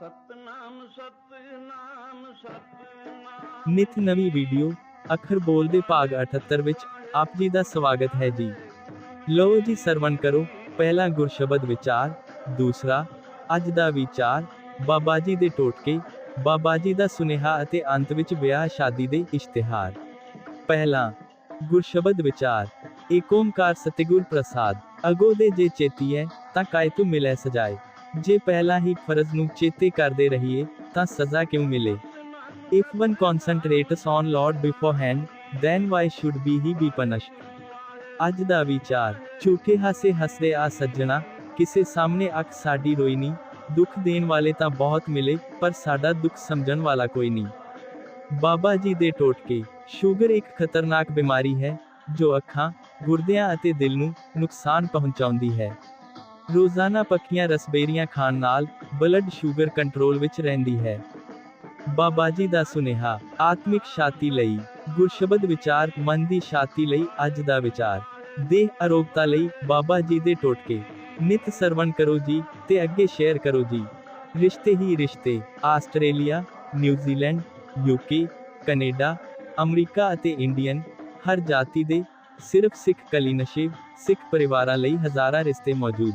ਸਤਨਾਮ ਨਿਤ ਨਵੀਂ ਵੀਡੀਓ, ਅੱਖਰ ਬੋਲਦੇ ਭਾਗ 78 ਵਿੱਚ ਆਪ ਜੀ ਦਾ ਸਵਾਗਤ ਹੈ ਜੀ। ਲਓ ਜੀ ਸਰਵਣ ਕਰੋ, ਪਹਿਲਾ ਗੁਰਸ਼ਬਦ ਵਿਚਾਰ, ਦੂਸਰਾ, ਅੱਜ ਦਾ ਵਿਚਾਰ, ਬਾਬਾ ਜੀ ਦੇ ਟੋਟਕੇ, ਬਾਬਾ ਜੀ ਦਾ ਸੁਨੇਹਾ ਅਤੇ ਅੰਤ ਵਿੱਚ ਵਿਆਹ ਸ਼ਾਦੀ ਦੇ ਇਸ਼ਤਿਹਾਰ। ਪਹਿਲਾ, ਗੁਰਸ਼ਬਦ ਵਿਚਾਰ, ਏਕ ਓਮਕਾਰ ਸਤਿਗੁਰ ਪ੍ਰਸਾਦ, ਅਗੋ ਦੇ ਜੇ ਚੇਤੀ ਹੈ, ਤਾਂ ਕਾਇ ਤੂੰ ਮਿਲੈ ਸਜਾਏ। ਜੇ ਪਹਿਲਾਂ ਹੀ ਫਰਜ਼ ਨੂੰ ਚੇਤੇ ਕਰਦੇ ਰਹੀਏ ਤਾਂ ਸਜ਼ਾ ਕਿਉਂ ਮਿਲੇ? If one concentrates on Lord beforehand, then why should be he be punished? ਅੱਜ ਦਾ ਵਿਚਾਰ ਝੂਠੇ ਹਾਸੇ ਹੱਸਦੇ ਆ ਸੱਜਣਾ ਕਿਸੇ ਸਾਹਮਣੇ ਅੱਖ ਸਾਡੀ ਰੋਈ ਨਹੀਂ ਦੁੱਖ ਦੇਣ ਵਾਲੇ ਤਾਂ ਬਹੁਤ ਮਿਲੇ ਪਰ ਸਾਡਾ ਦੁੱਖ ਸਮਝਣ ਵਾਲਾ ਕੋਈ ਨਹੀਂ। ਬਾਬਾ ਜੀ ਦੇ ਟੋਟਕੇ ਸ਼ੂਗਰ ਇੱਕ ਖਤਰਨਾਕ ਬਿਮਾਰੀ ਹੈ ਜੋ ਅੱਖਾਂ ਗੁਰਦਿਆਂ ਅਤੇ ਦਿਲ ਨੂੰ ਨੁਕਸਾਨ ਪਹੁੰਚਾਉਂਦੀ ਹੈ। ਰੋਜ਼ਾਨਾ ਪੱਕੀਆਂ ਰਸਬੇਰੀਆਂ ਖਾਣ ਨਾਲ ਬਲੱਡ ਸ਼ੂਗਰ ਕੰਟਰੋਲ ਵਿੱਚ ਰਹਿੰਦੀ ਹੈ। ਬਾਬਾ ਜੀ ਦਾ ਸੁਨੇਹਾ, ਆਤਮਿਕ ਸ਼ਾਂਤੀ ਲਈ, ਗੁਰਸ਼ਬਦ ਵਿਚਾਰ, ਮਨ ਦੀ ਸ਼ਾਂਤੀ ਲਈ ਅੱਜ ਦਾ ਵਿਚਾਰ। ਦੇਹ ਅਰੋਗਤਾ ਲਈ ਬਾਬਾ ਜੀ ਦੇ ਟੋਟਕੇ। ਨਿਤ ਸਰਵਣ ਕਰੋ ਜੀ ਤੇ ਅੱਗੇ ਸ਼ੇਅਰ ਕਰੋ ਜੀ। ਰਿਸ਼ਤੇ ਹੀ ਰਿਸ਼ਤੇ, Australia New Zealand UK Canada, America ਅਤੇ ਇੰਡੀਅਨ, ਹਰ ਜਾਤੀ ਦੇ ਸਿਰਫ ਸਿੱਖ ਕਲੀ ਨਸ਼ੇ, ਸਿੱਖ ਪਰਿਵਾਰਾਂ ਲਈ ਹਜ਼ਾਰਾਂ ਰਿਸ਼ਤੇ ਮੌਜੂਦ।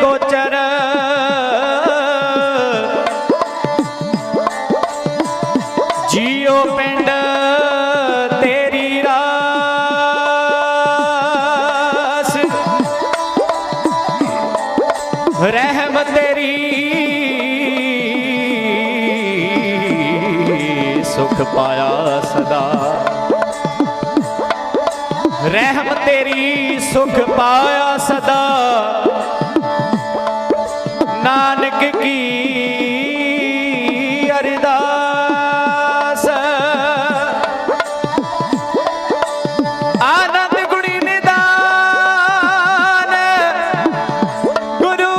ਗੋਚਰ। ਜੀਓ ਪਿੰਡ ਤੇਰੀ ਰਾਸ। ਰਹਿਮ ਤੇਰੀ। ਸੁਖ ਪਾਇਆ ਸਦਾ। ਰਹਿਮ ਤੇਰੀ, ਸੁਖ ਪਾਇਆ ਸਦਾ। ਨਾਨਕ ਕੀ ਅਰਦਾਸ? ਆਨੰਦ ਗੁਣੀ ਨਿਦਾਨ ਗੁਰੂ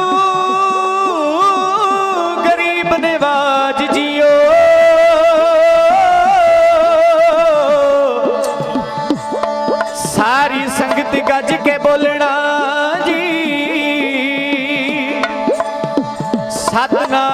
ਗਰੀਬ ਨਿਵਾਜ ਜੀਓ। ਸਾਰੀ ਸੰਗਤ ਗੱਜ ਕੇ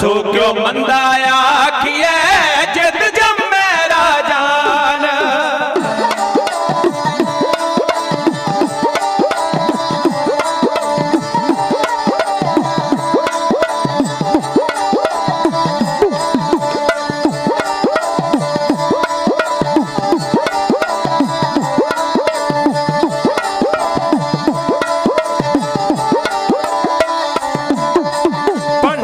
ਸੋ ਕਿਉ ਮੰਦਾ ਆਖੀਐ।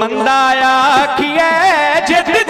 ਮੰਦਾ ਆਖੀਐ ਜਿਤ